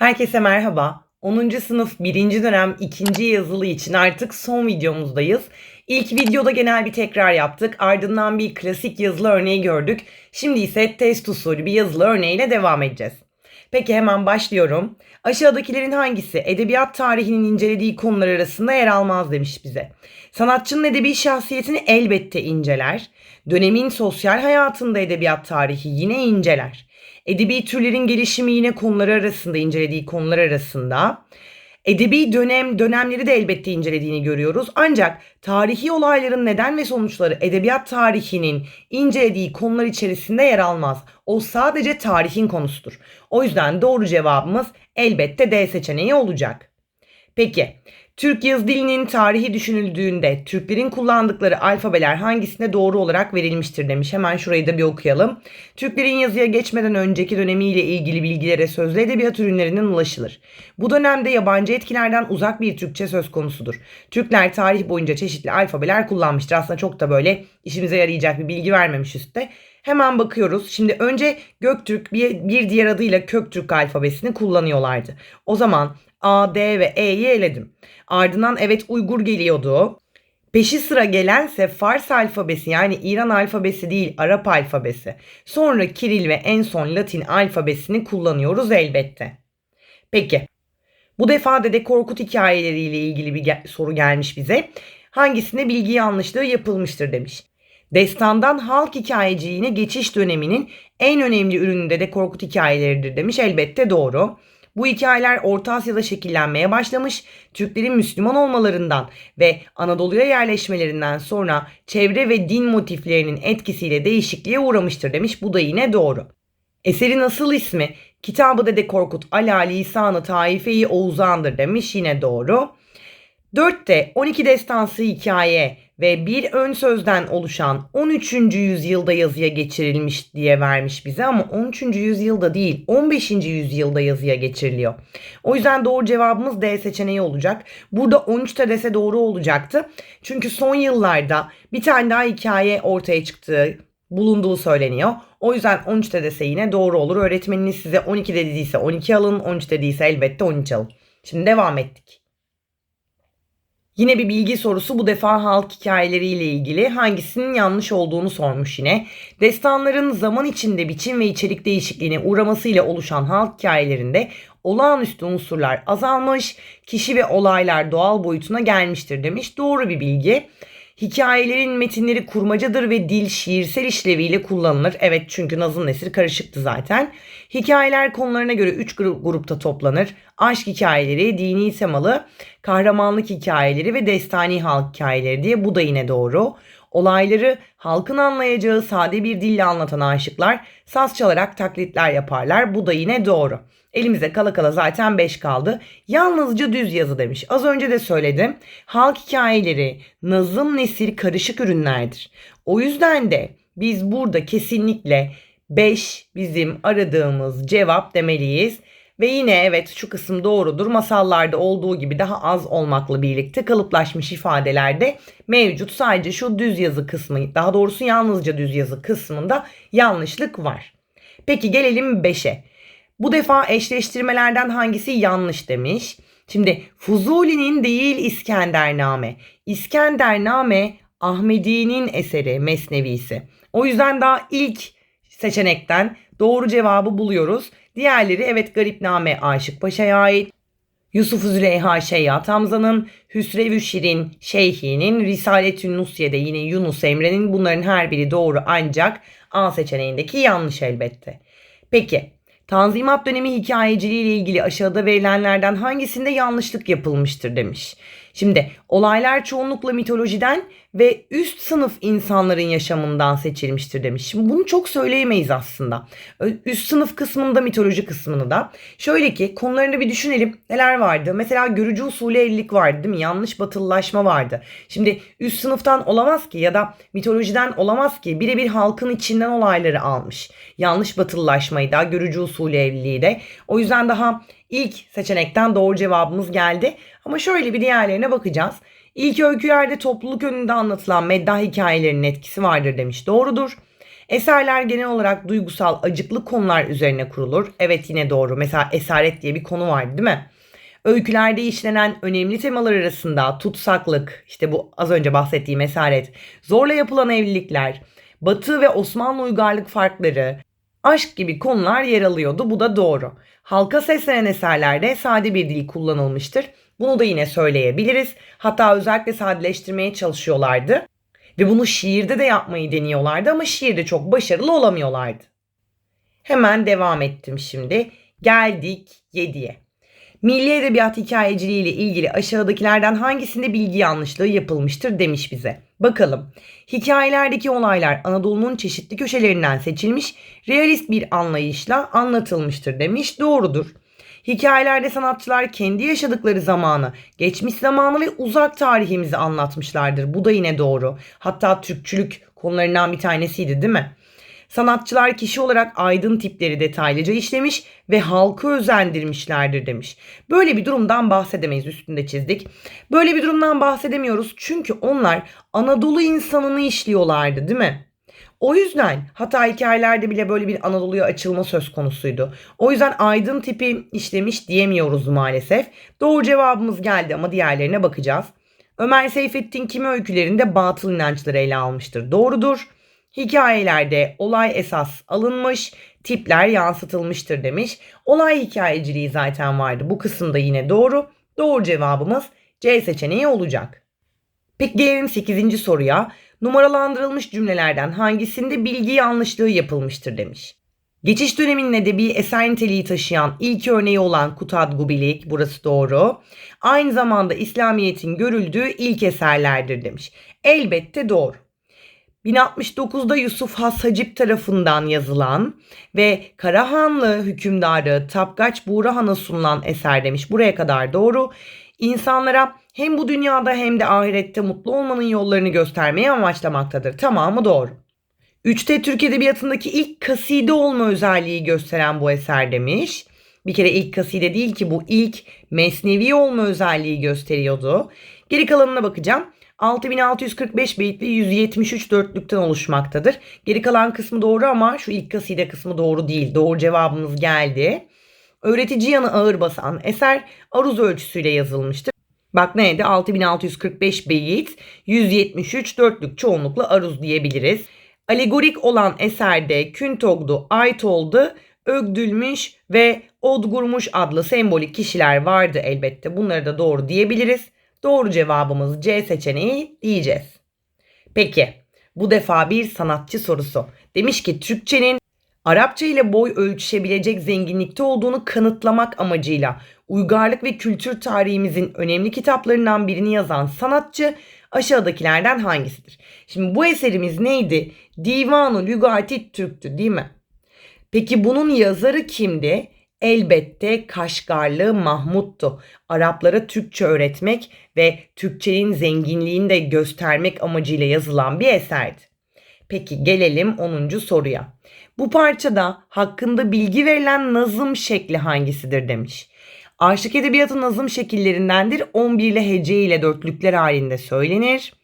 Herkese merhaba. 10. sınıf 1. dönem 2. yazılı için artık son videomuzdayız. İlk videoda genel bir tekrar yaptık. Ardından bir klasik yazılı örneği gördük. Şimdi ise test usulü bir yazılı örneğiyle devam edeceğiz. Peki hemen başlıyorum. Aşağıdakilerin hangisi edebiyat tarihinin incelediği konular arasında yer almaz demiş bize. Sanatçının edebi şahsiyetini elbette inceler. Dönemin sosyal hayatında edebiyat tarihi yine inceler. Edebi türlerin gelişimi yine konuları arasında incelediği konular arasında. Edebi dönem dönemleri de elbette incelediğini görüyoruz. Ancak tarihi olayların neden ve sonuçları edebiyat tarihinin incelediği konular içerisinde yer almaz. O sadece tarihin konusudur. O yüzden doğru cevabımız elbette D seçeneği olacak. Peki Türk yazı dilinin tarihi düşünüldüğünde Türklerin kullandıkları alfabeler hangisine doğru olarak verilmiştir demiş. Hemen şurayı da bir okuyalım. Türklerin yazıya geçmeden önceki dönemiyle ilgili bilgilere sözlü edebiyat ürünlerinden ulaşılır. Bu dönemde yabancı etkilerden uzak bir Türkçe söz konusudur. Türkler tarih boyunca çeşitli alfabeler kullanmıştır. Aslında çok da böyle işimize yarayacak bir bilgi vermemiş üstte. Hemen bakıyoruz. Şimdi önce Göktürk bir, bir diğer adıyla Köktürk alfabesini kullanıyorlardı. O zaman A, D ve E'yi eledim. Ardından evet Uygur geliyordu. Peşi sıra gelense Fars alfabesi yani İran alfabesi değil Arap alfabesi. Sonra Kiril ve en son Latin alfabesini kullanıyoruz elbette. Peki bu defa Dede Korkut hikayeleriyle ilgili bir soru gelmiş bize. Hangisinde bilgi yanlışlığı yapılmıştır demiş. Destandan halk hikayeciliğine geçiş döneminin en önemli ürünü Dede Korkut hikayeleridir demiş. Elbette doğru. Bu hikayeler Orta Asya'da şekillenmeye başlamış, Türklerin Müslüman olmalarından ve Anadolu'ya yerleşmelerinden sonra çevre ve din motiflerinin etkisiyle değişikliğe uğramıştır demiş. Bu da yine doğru. Eserin asıl ismi Kitabı Dede Korkut Ala Lisanı Taife-i Oğuzan'dır demiş yine doğru. 4'te 12 destansı hikaye ve bir ön sözden oluşan 13. yüzyılda yazıya geçirilmiş diye vermiş bize ama 13. yüzyılda değil 15. yüzyılda yazıya geçiriliyor. O yüzden doğru cevabımız D seçeneği olacak. Burada 13 dese doğru olacaktı. Çünkü son yıllarda bir tane daha hikaye ortaya çıktığı bulunduğu söyleniyor. O yüzden 13 dese yine doğru olur. Öğretmeniniz size 12 dediyse 12 alın, 13 dediyse elbette 13 alın. Şimdi devam ettik. Yine bir bilgi sorusu bu defa halk hikayeleriyle ilgili hangisinin yanlış olduğunu sormuş yine. Destanların zaman içinde biçim ve içerik değişikliğine uğramasıyla oluşan halk hikayelerinde olağanüstü unsurlar azalmış, kişi ve olaylar doğal boyutuna gelmiştir demiş. Doğru bir bilgi. Hikayelerin metinleri kurmacadır ve dil şiirsel işleviyle kullanılır. Evet çünkü Nazım Nesir karışıktı zaten. Hikayeler konularına göre 3 grupta toplanır. Aşk hikayeleri, dini temalı, kahramanlık hikayeleri ve destani halk hikayeleri diye bu da yine doğru. Olayları halkın anlayacağı sade bir dille anlatan aşıklar saz çalarak taklitler yaparlar. Bu da yine doğru. Elimize kala kala zaten 5 kaldı. Yalnızca düz yazı demiş. Az önce de söyledim. Halk hikayeleri, nazım nesir karışık ürünlerdir. O yüzden de biz burada kesinlikle 5 bizim aradığımız cevap demeliyiz. Ve yine evet şu kısım doğrudur. Masallarda olduğu gibi daha az olmakla birlikte kalıplaşmış ifadelerde mevcut. Sadece şu düz yazı kısmı, daha doğrusu yalnızca düz yazı kısmında yanlışlık var. Peki gelelim 5'e. Bu defa eşleştirmelerden hangisi yanlış demiş. Şimdi Fuzuli'nin değil İskendername. İskendername Ahmedi'nin eseri Mesnevisi. O yüzden daha ilk seçenekten doğru cevabı buluyoruz. Diğerleri evet Garipname Aşık Paşa'ya ait. Yusuf Züleyha Şeyhat Hamza'nın, Hüsrev Şirin Şeyhi'nin, Risaletün Nusye'de yine Yunus Emre'nin bunların her biri doğru ancak A seçeneğindeki yanlış elbette. Peki Tanzimat dönemi hikayeciliği ile ilgili aşağıda verilenlerden hangisinde yanlışlık yapılmıştır demiş. Şimdi olaylar çoğunlukla mitolojiden ve üst sınıf insanların yaşamından seçilmiştir demiş. Şimdi bunu çok söyleyemeyiz aslında. Üst sınıf kısmında mitoloji kısmını da. Şöyle ki konularını bir düşünelim. Neler vardı? Mesela görücü usulü evlilik vardı değil mi? Yanlış batılılaşma vardı. Şimdi üst sınıftan olamaz ki ya da mitolojiden olamaz ki. Birebir halkın içinden olayları almış. Yanlış batılılaşmayı da görücü usulü evliliği de. O yüzden daha ilk seçenekten doğru cevabımız geldi. Ama şöyle bir diğerlerine bakacağız. İlk öykülerde topluluk önünde anlatılan meddah hikayelerinin etkisi vardır demiş. Doğrudur. Eserler genel olarak duygusal, acıklı konular üzerine kurulur. Evet yine doğru. Mesela esaret diye bir konu vardı değil mi? Öykülerde işlenen önemli temalar arasında tutsaklık, işte bu az önce bahsettiğim esaret, zorla yapılan evlilikler, Batı ve Osmanlı uygarlık farkları, aşk gibi konular yer alıyordu. Bu da doğru. Halka seslenen eserlerde sade bir dil kullanılmıştır. Bunu da yine söyleyebiliriz. Hatta özellikle sadeleştirmeye çalışıyorlardı. Ve bunu şiirde de yapmayı deniyorlardı ama şiirde çok başarılı olamıyorlardı. Hemen devam ettim şimdi. Geldik 7'ye. Milli edebiyat hikayeciliği ile ilgili aşağıdakilerden hangisinde bilgi yanlışlığı yapılmıştır demiş bize. Bakalım. Hikayelerdeki olaylar Anadolu'nun çeşitli köşelerinden seçilmiş, realist bir anlayışla anlatılmıştır demiş. Doğrudur. Hikayelerde sanatçılar kendi yaşadıkları zamanı, geçmiş zamanı ve uzak tarihimizi anlatmışlardır. Bu da yine doğru. Hatta Türkçülük konularından bir tanesiydi değil mi? Sanatçılar kişi olarak aydın tipleri detaylıca işlemiş ve halkı özendirmişlerdir demiş. Böyle bir durumdan bahsedemeyiz üstünde çizdik. Böyle bir durumdan bahsedemiyoruz çünkü onlar Anadolu insanını işliyorlardı değil mi? O yüzden hatta hikayelerde bile böyle bir Anadolu'ya açılma söz konusuydu. O yüzden aydın tipi işlemiş diyemiyoruz maalesef. Doğru cevabımız geldi ama diğerlerine bakacağız. Ömer Seyfettin kimi öykülerinde batıl inançları ele almıştır. Doğrudur. Hikayelerde olay esas alınmış, tipler yansıtılmıştır demiş. Olay hikayeciliği zaten vardı. Bu kısımda yine doğru. Doğru cevabımız C seçeneği olacak. Peki gelelim 8. soruya. Numaralandırılmış cümlelerden hangisinde bilgi yanlışlığı yapılmıştır demiş. Geçiş döneminin edebi eser niteliği taşıyan ilk örneği olan Kutad Gubilik, burası doğru. Aynı zamanda İslamiyet'in görüldüğü ilk eserlerdir demiş. Elbette doğru. 1069'da Yusuf Has Hacip tarafından yazılan ve Karahanlı hükümdarı Tapkaç Buğrahan'a sunulan eser demiş. Buraya kadar doğru. İnsanlara hem bu dünyada hem de ahirette mutlu olmanın yollarını göstermeye amaçlamaktadır. Tamamı doğru. 3'te Türk Edebiyatı'ndaki ilk kaside olma özelliği gösteren bu eser demiş. Bir kere ilk kaside değil ki bu ilk mesnevi olma özelliği gösteriyordu. Geri kalanına bakacağım. 6645 beyitli 173 dörtlükten oluşmaktadır. Geri kalan kısmı doğru ama şu ilk kaside kısmı doğru değil. Doğru cevabımız geldi. Öğretici yanı ağır basan eser aruz ölçüsüyle yazılmıştır. Bak neydi? 6645 beyit, 173 dörtlük çoğunlukla aruz diyebiliriz. Alegorik olan eserde Küntogdu, Aytoldu, Ögdülmüş ve Odgurmuş adlı sembolik kişiler vardı elbette. Bunları da doğru diyebiliriz. Doğru cevabımız C seçeneği diyeceğiz. Peki bu defa bir sanatçı sorusu. Demiş ki Türkçenin Arapça ile boy ölçüşebilecek zenginlikte olduğunu kanıtlamak amacıyla uygarlık ve kültür tarihimizin önemli kitaplarından birini yazan sanatçı aşağıdakilerden hangisidir? Şimdi bu eserimiz neydi? Divanu Lügati Türk'tü değil mi? Peki bunun yazarı kimdi? Elbette Kaşgarlı Mahmut'tu. Araplara Türkçe öğretmek ve Türkçenin zenginliğini de göstermek amacıyla yazılan bir eserdi. Peki gelelim 10. soruya. Bu parçada hakkında bilgi verilen nazım şekli hangisidir demiş. Aşık edebiyatı nazım şekillerindendir. 11 ile hece ile dörtlükler halinde söylenir.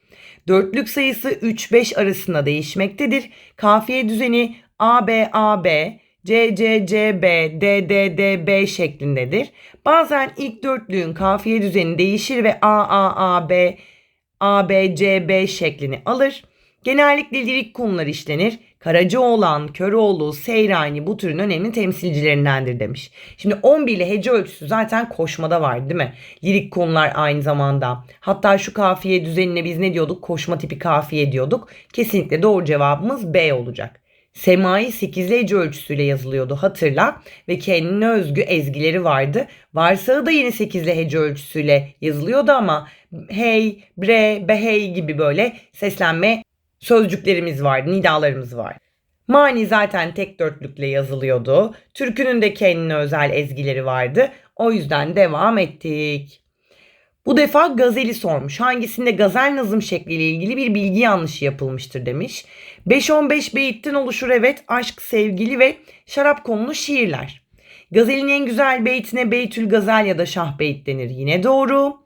Dörtlük sayısı 3-5 arasında değişmektedir. Kafiye düzeni A, B, A, B, C, C, C, B, D, D, D, B şeklindedir. Bazen ilk dörtlüğün kafiye düzeni değişir ve A, A, A, B, A, B, C, B şeklini alır. Genellikle lirik konular işlenir. Karacaoğlan, Köroğlu, Seyrani bu türün önemli temsilcilerindendir demiş. Şimdi 11 ile hece ölçüsü zaten koşmada var değil mi? Lirik konular aynı zamanda. Hatta şu kafiye düzenine biz ne diyorduk? Koşma tipi kafiye diyorduk. Kesinlikle doğru cevabımız B olacak. Semai 8 hece ölçüsüyle yazılıyordu hatırla ve kendine özgü ezgileri vardı. Varsağı da yine 8 hece ölçüsüyle yazılıyordu ama hey, bre, behey gibi böyle seslenme sözcüklerimiz vardı, nidalarımız var. Mani zaten tek dörtlükle yazılıyordu. Türkünün de kendine özel ezgileri vardı. O yüzden devam ettik. Bu defa gazeli sormuş. Hangisinde gazel nazım şekliyle ilgili bir bilgi yanlışı yapılmıştır demiş. 5-15 beyitten oluşur evet aşk, sevgili ve şarap konulu şiirler. Gazelin en güzel beytine Beytül Gazel ya da Şah Beyt denir. Yine doğru.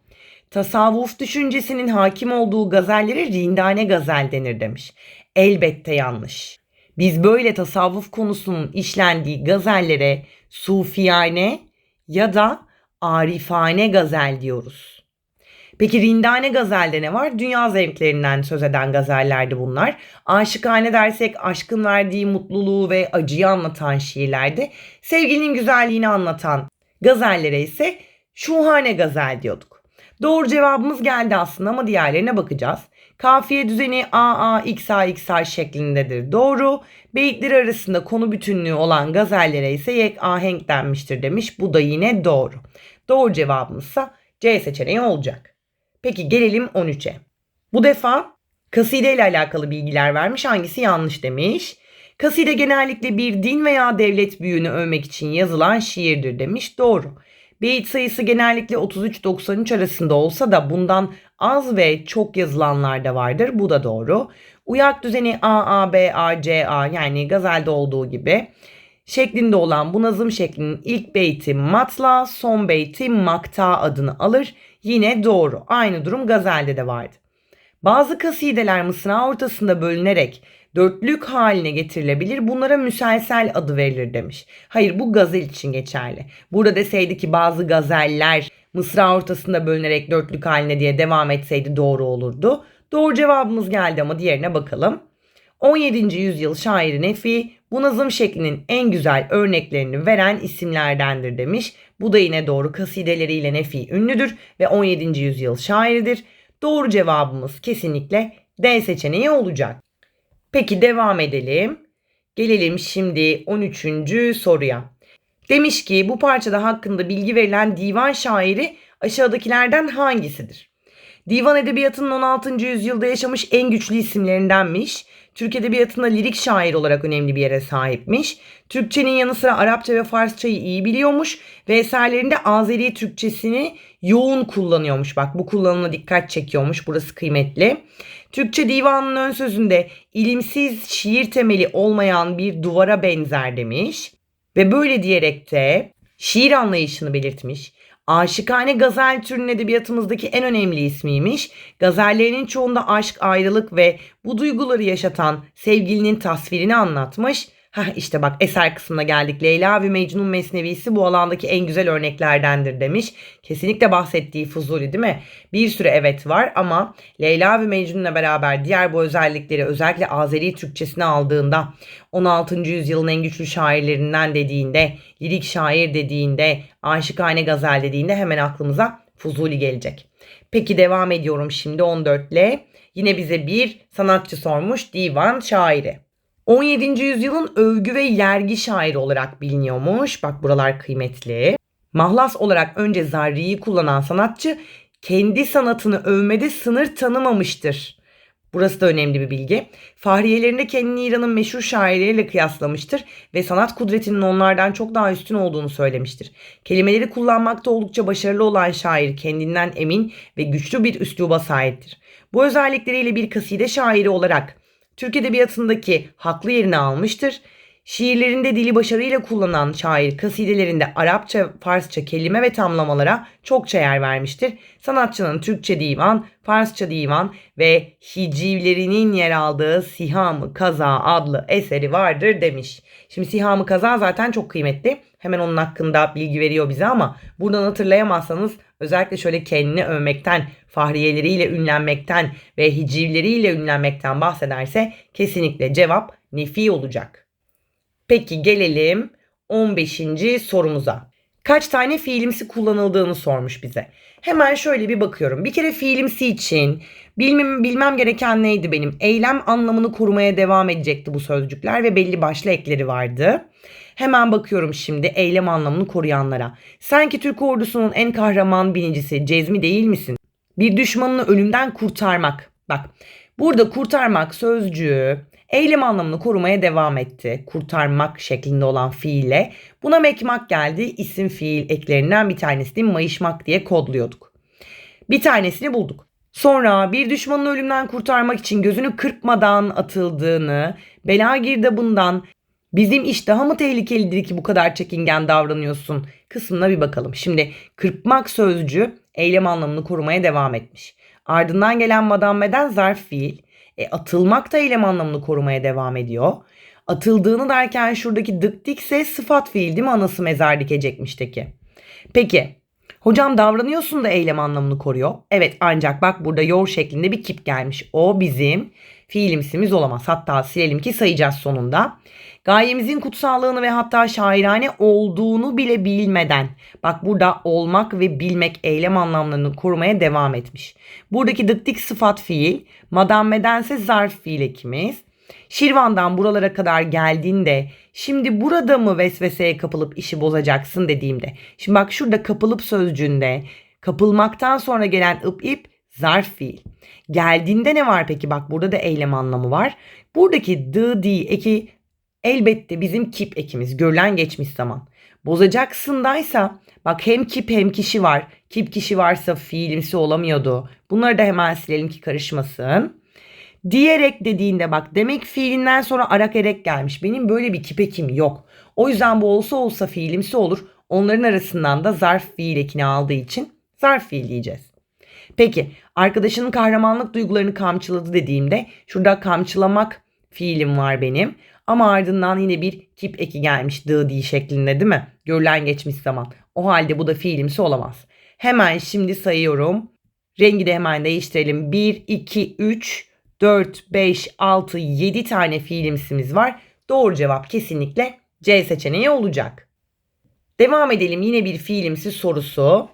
Tasavvuf düşüncesinin hakim olduğu gazellere rindane gazel denir demiş. Elbette yanlış. Biz böyle tasavvuf konusunun işlendiği gazellere sufiyane ya da arifane gazel diyoruz. Peki rindane gazelde ne var? Dünya zevklerinden söz eden gazellerdi bunlar. Aşıkane dersek aşkın verdiği mutluluğu ve acıyı anlatan şiirlerdi. Sevgilinin güzelliğini anlatan gazellere ise şuhane gazel diyorduk. Doğru cevabımız geldi aslında ama diğerlerine bakacağız. Kafiye düzeni AA, XA, XA şeklindedir. Doğru. Beyitler arasında konu bütünlüğü olan gazellere ise yek ahenk denmiştir demiş. Bu da yine doğru. Doğru cevabımızsa C seçeneği olacak. Peki gelelim 13'e. Bu defa kaside ile alakalı bilgiler vermiş. Hangisi yanlış demiş. Kaside genellikle bir din veya devlet büyüğünü övmek için yazılan şiirdir demiş. Doğru. Beyit sayısı genellikle 33-93 arasında olsa da bundan az ve çok yazılanlar da vardır. Bu da doğru. Uyak düzeni A, A, B, A, C, A yani gazelde olduğu gibi şeklinde olan bu nazım şeklinin ilk beyti matla, son beyti makta adını alır. Yine doğru. Aynı durum gazelde de vardı. Bazı kasideler mısra ortasında bölünerek dörtlük haline getirilebilir. Bunlara müselsel adı verilir demiş. Hayır bu gazel için geçerli. Burada deseydi ki bazı gazeller mısra ortasında bölünerek dörtlük haline diye devam etseydi doğru olurdu. Doğru cevabımız geldi ama diğerine bakalım. 17. yüzyıl şairi Nefi bu nazım şeklinin en güzel örneklerini veren isimlerdendir demiş. Bu da yine doğru kasideleriyle Nefi ünlüdür ve 17. yüzyıl şairidir. Doğru cevabımız kesinlikle D seçeneği olacak. Peki devam edelim. Gelelim şimdi 13. soruya. Demiş ki bu parçada hakkında bilgi verilen divan şairi aşağıdakilerden hangisidir? Divan edebiyatının 16. yüzyılda yaşamış en güçlü isimlerindenmiş. Türk Edebiyatı'nda lirik şair olarak önemli bir yere sahipmiş. Türkçenin yanı sıra Arapça ve Farsçayı iyi biliyormuş ve eserlerinde Azeri Türkçesini yoğun kullanıyormuş. Bak bu kullanıma dikkat çekiyormuş. Burası kıymetli. Türkçe divanın ön sözünde ilimsiz şiir temeli olmayan bir duvara benzer demiş. Ve böyle diyerek de şiir anlayışını belirtmiş. Aşıkane gazel türünün edebiyatımızdaki en önemli ismiymiş. Gazellerinin çoğunda aşk, ayrılık ve bu duyguları yaşatan sevgilinin tasvirini anlatmış. Heh işte bak eser kısmına geldik. Leyla ve Mecnun Mesnevisi bu alandaki en güzel örneklerdendir demiş. Kesinlikle bahsettiği Fuzuli değil mi? Bir sürü evet var ama Leyla ve Mecnun'la beraber diğer bu özellikleri özellikle Azeri Türkçesine aldığında 16. yüzyılın en güçlü şairlerinden dediğinde, lirik şair dediğinde, aşıkane gazel dediğinde hemen aklımıza Fuzuli gelecek. Peki devam ediyorum şimdi 14 ile. Yine bize bir sanatçı sormuş divan şairi. 17. yüzyılın övgü ve yergi şairi olarak biliniyormuş. Bak buralar kıymetli. Mahlas olarak önce zarriyi kullanan sanatçı kendi sanatını övmede sınır tanımamıştır. Burası da önemli bir bilgi. Fahriyelerinde kendini İran'ın meşhur şairleriyle kıyaslamıştır ve sanat kudretinin onlardan çok daha üstün olduğunu söylemiştir. Kelimeleri kullanmakta oldukça başarılı olan şair kendinden emin ve güçlü bir üsluba sahiptir. Bu özellikleriyle bir kaside şairi olarak Türk Edebiyatı'ndaki haklı yerini almıştır. Şiirlerinde dili başarıyla kullanan şair kasidelerinde Arapça, Farsça kelime ve tamlamalara çokça yer vermiştir. Sanatçının Türkçe divan, Farsça divan ve hicivlerinin yer aldığı Siham-ı Kaza adlı eseri vardır demiş. Şimdi Siham-ı Kaza zaten çok kıymetli. Hemen onun hakkında bilgi veriyor bize ama buradan hatırlayamazsanız özellikle şöyle kendini övmekten, fahriyeleriyle ünlenmekten ve hicivleriyle ünlenmekten bahsederse kesinlikle cevap nefi olacak. Peki gelelim 15. sorumuza. Kaç tane fiilimsi kullanıldığını sormuş bize. Hemen şöyle bir bakıyorum. Bir kere fiilimsi için bilmem, bilmem gereken neydi benim? Eylem anlamını korumaya devam edecekti bu sözcükler ve belli başlı ekleri vardı. Hemen bakıyorum şimdi eylem anlamını koruyanlara. Sen ki Türk ordusunun en kahraman binicisi Cezmi değil misin? Bir düşmanını ölümden kurtarmak. Bak burada kurtarmak sözcüğü eylem anlamını korumaya devam etti. Kurtarmak şeklinde olan fiile. Buna mekmak geldi. İsim fiil eklerinden bir tanesini mayışmak diye kodluyorduk. Bir tanesini bulduk. Sonra bir düşmanın ölümden kurtarmak için gözünü kırpmadan atıldığını, bela girdabından bizim iş daha mı tehlikelidir ki bu kadar çekingen davranıyorsun kısmına bir bakalım. Şimdi kırpmak sözcüğü eylem anlamını korumaya devam etmiş. Ardından gelen madam beden zarf fiil. E, atılmak da eylem anlamını korumaya devam ediyor. Atıldığını derken şuradaki dık dikse sıfat fiil değil mi? Anası mezar dikecekmişteki. Peki hocam davranıyorsun da eylem anlamını koruyor. Evet ancak bak burada yor şeklinde bir kip gelmiş. O bizim fiilimsimiz olamaz. Hatta silelim ki sayacağız sonunda. Gayemizin kutsallığını ve hatta şairane olduğunu bile bilmeden bak burada olmak ve bilmek eylem anlamlarını korumaya devam etmiş. Buradaki dıktik sıfat fiil, madammedense zarf fiil ekimiz. Şirvan'dan buralara kadar geldiğinde şimdi burada mı vesveseye kapılıp işi bozacaksın dediğimde. Şimdi bak şurada kapılıp sözcüğünde kapılmaktan sonra gelen ıp ip zarf fiil. Geldiğinde ne var peki? Bak burada da eylem anlamı var. Buradaki dı di eki elbette bizim kip ekimiz. Görülen geçmiş zaman. Bozacaksındaysa bak hem kip hem kişi var. Kip kişi varsa fiilimsi olamıyordu. Bunları da hemen silelim ki karışmasın. Diyerek dediğinde bak demek fiilinden sonra arak erek gelmiş. Benim böyle bir kip ekim yok. O yüzden bu olsa olsa fiilimsi olur. Onların arasından da zarf fiil ekini aldığı için zarf fiil diyeceğiz. Peki arkadaşının kahramanlık duygularını kamçıladı dediğimde şurada kamçılamak fiilim var benim. Ama ardından yine bir kip eki gelmiş dı di şeklinde değil mi? Görülen geçmiş zaman. O halde bu da fiilimsi olamaz. Hemen şimdi sayıyorum. Rengi de hemen değiştirelim. 1, 2, 3, 4, 5, 6, 7 tane fiilimsimiz var. Doğru cevap kesinlikle C seçeneği olacak. Devam edelim yine bir fiilimsi sorusu.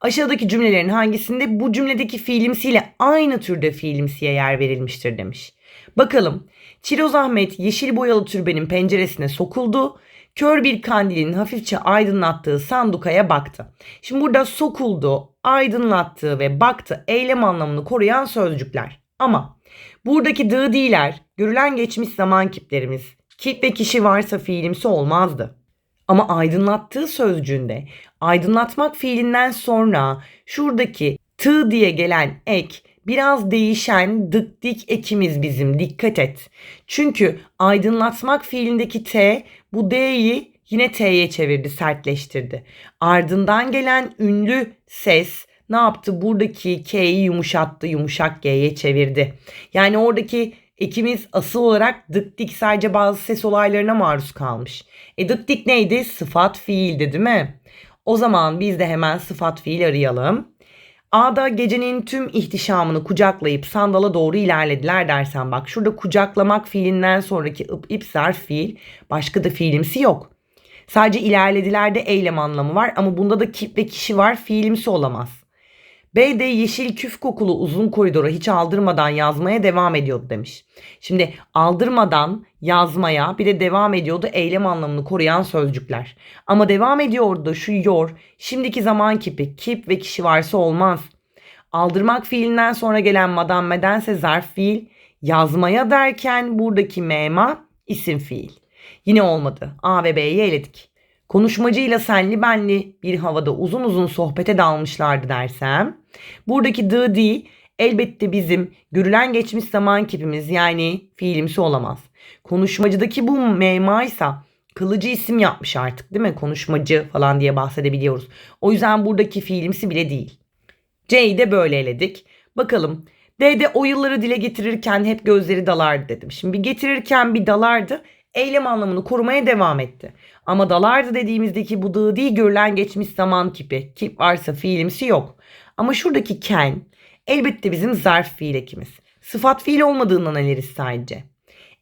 Aşağıdaki cümlelerin hangisinde bu cümledeki fiilimsiyle aynı türde fiilimsiye yer verilmiştir demiş. Bakalım. Çiroz Ahmet yeşil boyalı türbenin penceresine sokuldu. Kör bir kandilin hafifçe aydınlattığı sandukaya baktı. Şimdi burada sokuldu, aydınlattığı ve baktı eylem anlamını koruyan sözcükler. Ama buradaki dı değiller, görülen geçmiş zaman kiplerimiz. Kip ve kişi varsa fiilimsi olmazdı. Ama aydınlattığı sözcüğünde aydınlatmak fiilinden sonra şuradaki tı diye gelen ek biraz değişen dık dik ekimiz bizim dikkat et. Çünkü aydınlatmak fiilindeki T bu D'yi yine T'ye çevirdi sertleştirdi. Ardından gelen ünlü ses ne yaptı? Buradaki K'yi yumuşattı yumuşak G'ye çevirdi. Yani oradaki ekimiz asıl olarak dık dik sadece bazı ses olaylarına maruz kalmış. E dık dik neydi? Sıfat fiildi değil mi? O zaman biz de hemen sıfat fiil arayalım. A'da gecenin tüm ihtişamını kucaklayıp sandala doğru ilerlediler dersen bak şurada kucaklamak fiilinden sonraki ıp ip zarf fiil başka da fiilimsi yok. Sadece ilerlediler de eylem anlamı var ama bunda da kip ve kişi var fiilimsi olamaz. B'de yeşil küf kokulu uzun koridora hiç aldırmadan yazmaya devam ediyordu demiş. Şimdi aldırmadan yazmaya bir de devam ediyordu eylem anlamını koruyan sözcükler. Ama devam ediyordu şu yor şimdiki zaman kipi kip ve kişi varsa olmaz. Aldırmak fiilinden sonra gelen madam medense zarf fiil yazmaya derken buradaki mema isim fiil. Yine olmadı. A ve B'yi eledik. Konuşmacıyla senli benli bir havada uzun uzun sohbete dalmışlardı dersem. Buradaki dı di elbette bizim görülen geçmiş zaman kipimiz yani fiilimsi olamaz. Konuşmacıdaki bu memaysa kılıcı isim yapmış artık değil mi? Konuşmacı falan diye bahsedebiliyoruz. O yüzden buradaki fiilimsi bile değil. C'yi de böyle eledik. Bakalım D'de o yılları dile getirirken hep gözleri dalardı dedim. Şimdi bir getirirken bir dalardı eylem anlamını korumaya devam etti. Ama dalardı dediğimizdeki bu dı değil görülen geçmiş zaman kipi. Kip varsa fiilimsi yok. Ama şuradaki ken elbette bizim zarf fiil ekimiz. Sıfat fiil olmadığından aleriz sadece.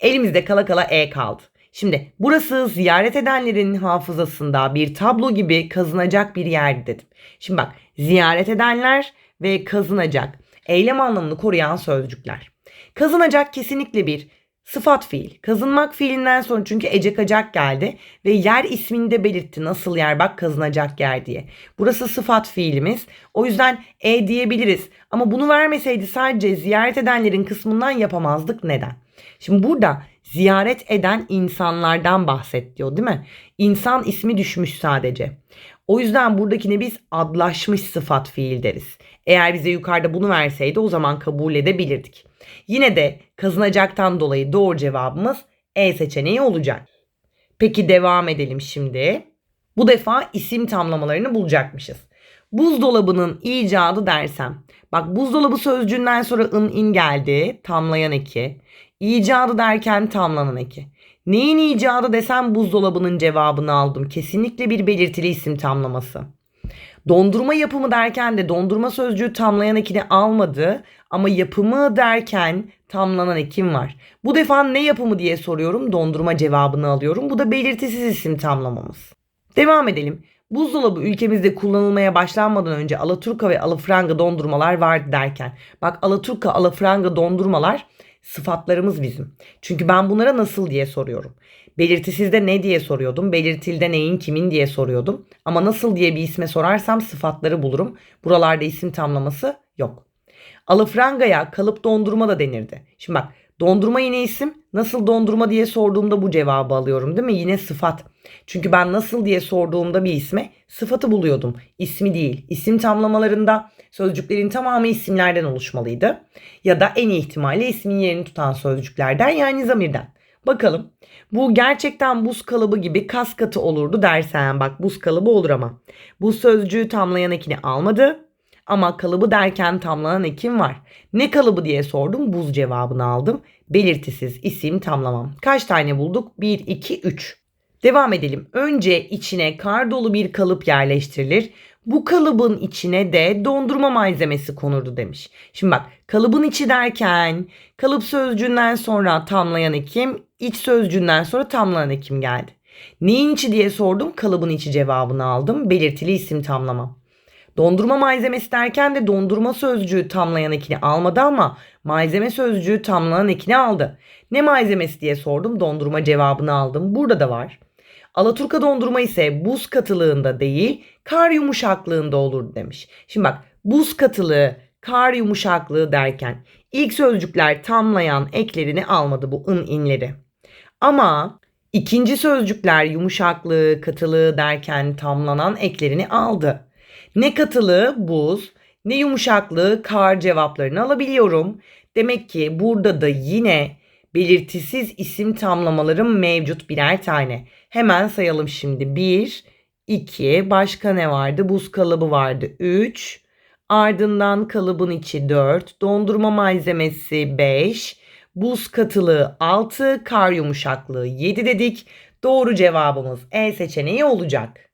Elimizde kala kala e kaldı. Şimdi burası ziyaret edenlerin hafızasında bir tablo gibi kazınacak bir yerdi dedim. Şimdi bak ziyaret edenler ve kazınacak eylem anlamını koruyan sözcükler. Kazınacak kesinlikle bir Sıfat fiil. Kazınmak fiilinden sonra çünkü ecekacak geldi ve yer ismini de belirtti. Nasıl yer bak kazınacak yer diye. Burası sıfat fiilimiz. O yüzden e diyebiliriz. Ama bunu vermeseydi sadece ziyaret edenlerin kısmından yapamazdık. Neden? Şimdi burada ziyaret eden insanlardan bahset diyor değil mi? İnsan ismi düşmüş sadece. O yüzden buradakine biz adlaşmış sıfat fiil deriz. Eğer bize yukarıda bunu verseydi o zaman kabul edebilirdik. Yine de kazanacaktan dolayı doğru cevabımız E seçeneği olacak. Peki devam edelim şimdi. Bu defa isim tamlamalarını bulacakmışız. Buzdolabının icadı dersem. Bak buzdolabı sözcüğünden sonra ın in geldi. Tamlayan eki. İcadı derken tamlanan eki. Neyin icadı desem buzdolabının cevabını aldım. Kesinlikle bir belirtili isim tamlaması. Dondurma yapımı derken de dondurma sözcüğü tamlayan ekini almadı ama yapımı derken tamlanan ekim var. Bu defa ne yapımı diye soruyorum dondurma cevabını alıyorum. Bu da belirtisiz isim tamlamamız. Devam edelim. Buzdolabı ülkemizde kullanılmaya başlanmadan önce Alaturka ve Alafranga dondurmalar vardı derken. Bak Alaturka, Alafranga dondurmalar sıfatlarımız bizim. Çünkü ben bunlara nasıl diye soruyorum. Belirtisizde ne diye soruyordum. Belirtilde neyin kimin diye soruyordum. Ama nasıl diye bir isme sorarsam sıfatları bulurum. Buralarda isim tamlaması yok. Alafranga'ya kalıp dondurma da denirdi. Şimdi bak dondurma yine isim. Nasıl dondurma diye sorduğumda bu cevabı alıyorum değil mi? Yine sıfat. Çünkü ben nasıl diye sorduğumda bir isme sıfatı buluyordum. İsmi değil. İsim tamlamalarında sözcüklerin tamamı isimlerden oluşmalıydı. Ya da en ihtimalle ismin yerini tutan sözcüklerden yani zamirden. Bakalım. Bu gerçekten buz kalıbı gibi kas katı olurdu dersen bak buz kalıbı olur ama. Bu sözcüğü tamlayan ekini almadı. Ama kalıbı derken tamlanan ekim var. Ne kalıbı diye sordum buz cevabını aldım. Belirtisiz isim tamlamam. Kaç tane bulduk? 1, 2, 3. Devam edelim. Önce içine kar dolu bir kalıp yerleştirilir. Bu kalıbın içine de dondurma malzemesi konurdu demiş. Şimdi bak kalıbın içi derken kalıp sözcüğünden sonra tamlayan ekim, iç sözcüğünden sonra tamlanan ekim geldi. Neyin içi diye sordum kalıbın içi cevabını aldım. Belirtili isim tamlamam. Dondurma malzemesi derken de dondurma sözcüğü tamlayan ekini almadı ama malzeme sözcüğü tamlayan ekini aldı. Ne malzemesi diye sordum dondurma cevabını aldım. Burada da var. Alaturka dondurma ise buz katılığında değil kar yumuşaklığında olur demiş. Şimdi bak buz katılığı, kar yumuşaklığı derken ilk sözcükler tamlayan eklerini almadı bu ın inleri. Ama ikinci sözcükler yumuşaklığı, katılığı derken tamlanan eklerini aldı. Ne katılığı buz, ne yumuşaklığı kar cevaplarını alabiliyorum. Demek ki burada da yine belirtisiz isim tamlamalarım mevcut birer tane. Hemen sayalım şimdi. 1, 2, başka ne vardı? Buz kalıbı vardı. 3, ardından kalıbın içi 4, dondurma malzemesi 5, buz katılığı 6, kar yumuşaklığı 7 dedik. Doğru cevabımız E seçeneği olacak.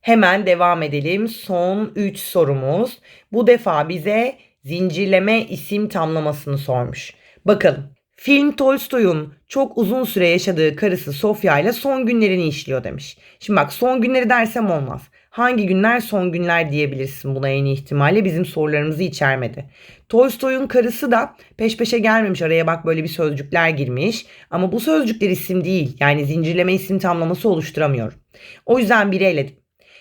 Hemen devam edelim. Son 3 sorumuz. Bu defa bize zincirleme isim tamlamasını sormuş. Bakalım. Film Tolstoy'un çok uzun süre yaşadığı karısı Sofya ile son günlerini işliyor demiş. Şimdi bak son günleri dersem olmaz. Hangi günler son günler diyebilirsin buna en ihtimalle bizim sorularımızı içermedi. Tolstoy'un karısı da peş peşe gelmemiş araya bak böyle bir sözcükler girmiş. Ama bu sözcükler isim değil yani zincirleme isim tamlaması oluşturamıyorum. O yüzden biri eledim.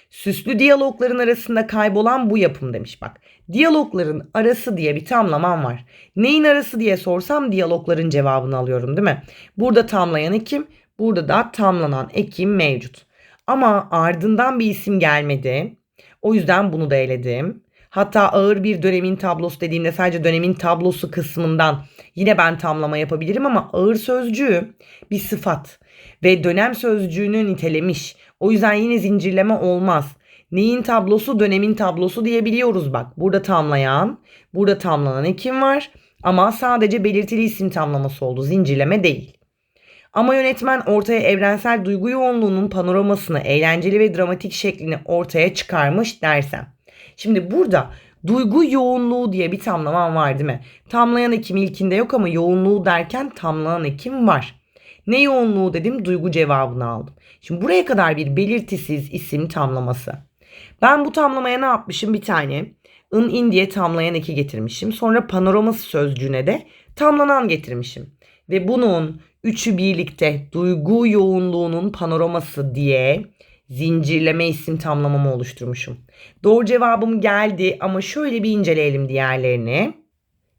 Süslü diyalogların arasında kaybolan bu yapım demiş bak. Diyalogların arası diye bir tamlamam var. Neyin arası diye sorsam diyalogların cevabını alıyorum değil mi? Burada tamlayan ekim, burada da tamlanan ekim mevcut. Ama ardından bir isim gelmedi. O yüzden bunu da eledim. Hatta ağır bir dönemin tablosu dediğimde sadece dönemin tablosu kısmından yine ben tamlama yapabilirim ama ağır sözcüğü bir sıfat ve dönem sözcüğünü nitelemiş. O yüzden yine zincirleme olmaz. Neyin tablosu dönemin tablosu diyebiliyoruz bak. Burada tamlayan, burada tamlanan ekim var ama sadece belirtili isim tamlaması oldu. Zincirleme değil. Ama yönetmen ortaya evrensel duygu yoğunluğunun panoramasını, eğlenceli ve dramatik şeklini ortaya çıkarmış dersem. Şimdi burada duygu yoğunluğu diye bir tamlamam var değil mi? Tamlayan ekim ilkinde yok ama yoğunluğu derken tamlanan ekim var. Ne yoğunluğu dedim duygu cevabını aldım. Şimdi buraya kadar bir belirtisiz isim tamlaması. Ben bu tamlamaya ne yapmışım bir tane? ın in diye tamlayan eki getirmişim. Sonra panoraması sözcüğüne de tamlanan getirmişim. Ve bunun üçü birlikte duygu yoğunluğunun panoraması diye zincirleme isim tamlamamı oluşturmuşum. Doğru cevabım geldi ama şöyle bir inceleyelim diğerlerini.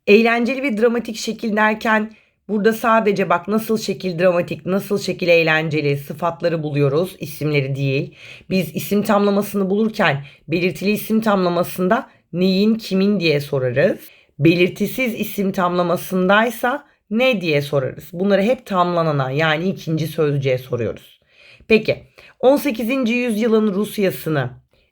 Eğlenceli ve dramatik şekil derken Burada sadece bak nasıl şekil dramatik, nasıl şekil eğlenceli sıfatları buluyoruz, isimleri değil. Biz isim tamlamasını bulurken belirtili isim tamlamasında neyin kimin diye sorarız. Belirtisiz isim tamlamasındaysa ne diye sorarız. Bunları hep tamlanana yani ikinci sözcüğe soruyoruz. Peki 18. yüzyılın Rusyasını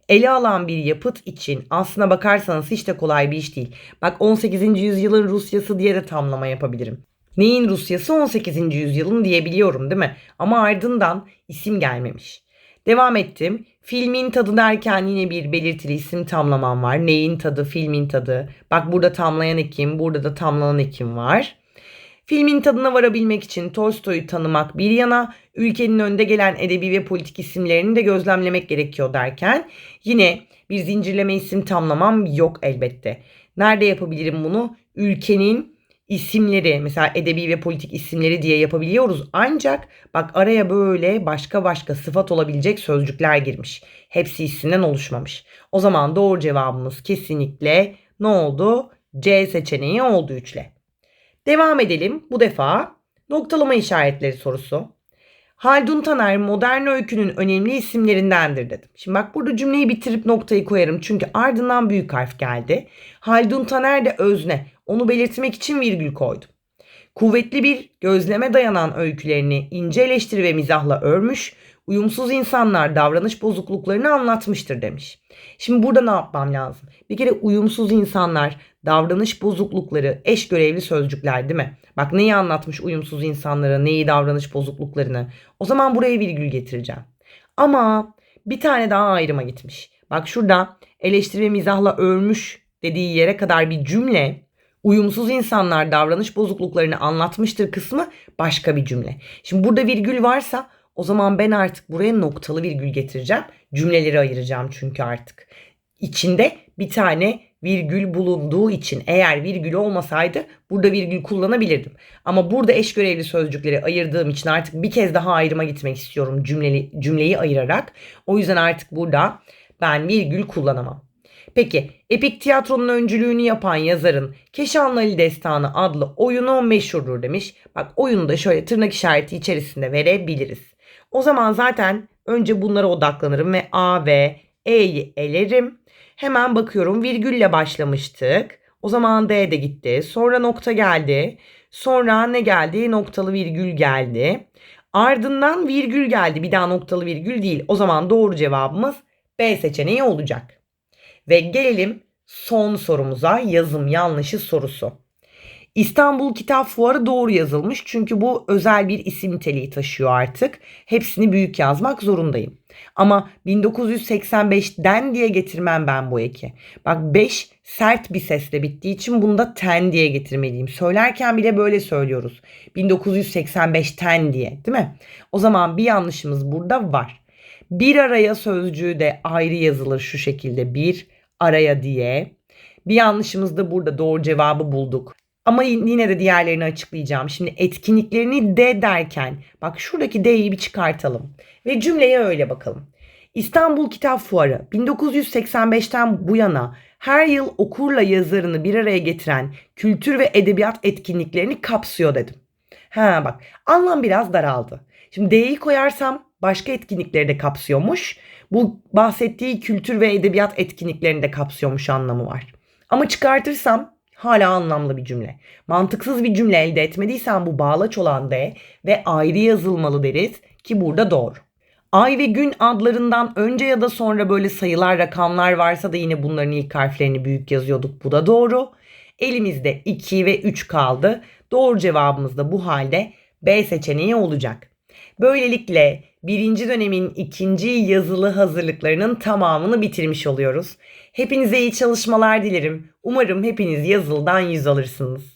ele alan bir yapıt için aslına bakarsanız hiç de kolay bir iş değil. Bak 18. yüzyılın Rusyası diye de tamlama yapabilirim. Neyin Rusyası 18. yüzyılın diyebiliyorum değil mi? Ama ardından isim gelmemiş. Devam ettim. Filmin tadı derken yine bir belirtili isim tamlamam var. Neyin tadı, filmin tadı. Bak burada tamlayan ekim, burada da tamlanan ekim var. Filmin tadına varabilmek için Tolstoy'u tanımak bir yana ülkenin önde gelen edebi ve politik isimlerini de gözlemlemek gerekiyor derken yine bir zincirleme isim tamlamam yok elbette. Nerede yapabilirim bunu? Ülkenin isimleri mesela edebi ve politik isimleri diye yapabiliyoruz. Ancak bak araya böyle başka başka sıfat olabilecek sözcükler girmiş. Hepsi isimden oluşmamış. O zaman doğru cevabımız kesinlikle ne oldu? C seçeneği oldu üçle. Devam edelim. Bu defa noktalama işaretleri sorusu. Haldun Taner modern öykünün önemli isimlerindendir dedim. Şimdi bak burada cümleyi bitirip noktayı koyarım çünkü ardından büyük harf geldi. Haldun Taner de özne. Onu belirtmek için virgül koydum. Kuvvetli bir gözleme dayanan öykülerini ince eleştiri ve mizahla örmüş, uyumsuz insanlar davranış bozukluklarını anlatmıştır demiş. Şimdi burada ne yapmam lazım? Bir kere uyumsuz insanlar, davranış bozuklukları eş görevli sözcükler değil mi? Bak neyi anlatmış uyumsuz insanlara, neyi davranış bozukluklarını. O zaman buraya virgül getireceğim. Ama bir tane daha ayrıma gitmiş. Bak şurada eleştiri ve mizahla örmüş dediği yere kadar bir cümle uyumsuz insanlar davranış bozukluklarını anlatmıştır kısmı başka bir cümle. Şimdi burada virgül varsa o zaman ben artık buraya noktalı virgül getireceğim. Cümleleri ayıracağım çünkü artık. İçinde bir tane virgül bulunduğu için eğer virgül olmasaydı burada virgül kullanabilirdim. Ama burada eş görevli sözcükleri ayırdığım için artık bir kez daha ayrıma gitmek istiyorum cümleli, cümleyi ayırarak. O yüzden artık burada ben virgül kullanamam. Peki epik tiyatronun öncülüğünü yapan yazarın Keşanlı Ali Destanı adlı oyunu meşhurdur demiş. Bak oyunu da şöyle tırnak işareti içerisinde verebiliriz. O zaman zaten önce bunlara odaklanırım ve A ve E'yi elerim. Hemen bakıyorum virgülle başlamıştık. O zaman D de gitti. Sonra nokta geldi. Sonra ne geldi? Noktalı virgül geldi. Ardından virgül geldi. Bir daha noktalı virgül değil. O zaman doğru cevabımız B seçeneği olacak. Ve gelelim son sorumuza yazım yanlışı sorusu. İstanbul Kitap Fuarı doğru yazılmış çünkü bu özel bir isim niteliği taşıyor artık. Hepsini büyük yazmak zorundayım. Ama 1985'den diye getirmem ben bu eki. Bak 5 sert bir sesle bittiği için bunda ten diye getirmeliyim. Söylerken bile böyle söylüyoruz. 1985'ten diye değil mi? O zaman bir yanlışımız burada var. Bir araya sözcüğü de ayrı yazılır şu şekilde bir araya diye. Bir yanlışımız da burada doğru cevabı bulduk. Ama yine de diğerlerini açıklayacağım. Şimdi etkinliklerini de derken bak şuradaki D'yi bir çıkartalım. Ve cümleye öyle bakalım. İstanbul Kitap Fuarı 1985'ten bu yana her yıl okurla yazarını bir araya getiren kültür ve edebiyat etkinliklerini kapsıyor dedim. Ha bak anlam biraz daraldı. Şimdi D'yi koyarsam başka etkinlikleri de kapsıyormuş. Bu bahsettiği kültür ve edebiyat etkinliklerini de kapsıyormuş anlamı var. Ama çıkartırsam hala anlamlı bir cümle. Mantıksız bir cümle elde etmediysen bu bağlaç olan D ve ayrı yazılmalı deriz ki burada doğru. Ay ve gün adlarından önce ya da sonra böyle sayılar, rakamlar varsa da yine bunların ilk harflerini büyük yazıyorduk. Bu da doğru. Elimizde 2 ve 3 kaldı. Doğru cevabımız da bu halde B seçeneği olacak. Böylelikle birinci dönemin ikinci yazılı hazırlıklarının tamamını bitirmiş oluyoruz. Hepinize iyi çalışmalar dilerim. Umarım hepiniz yazılıdan yüz alırsınız.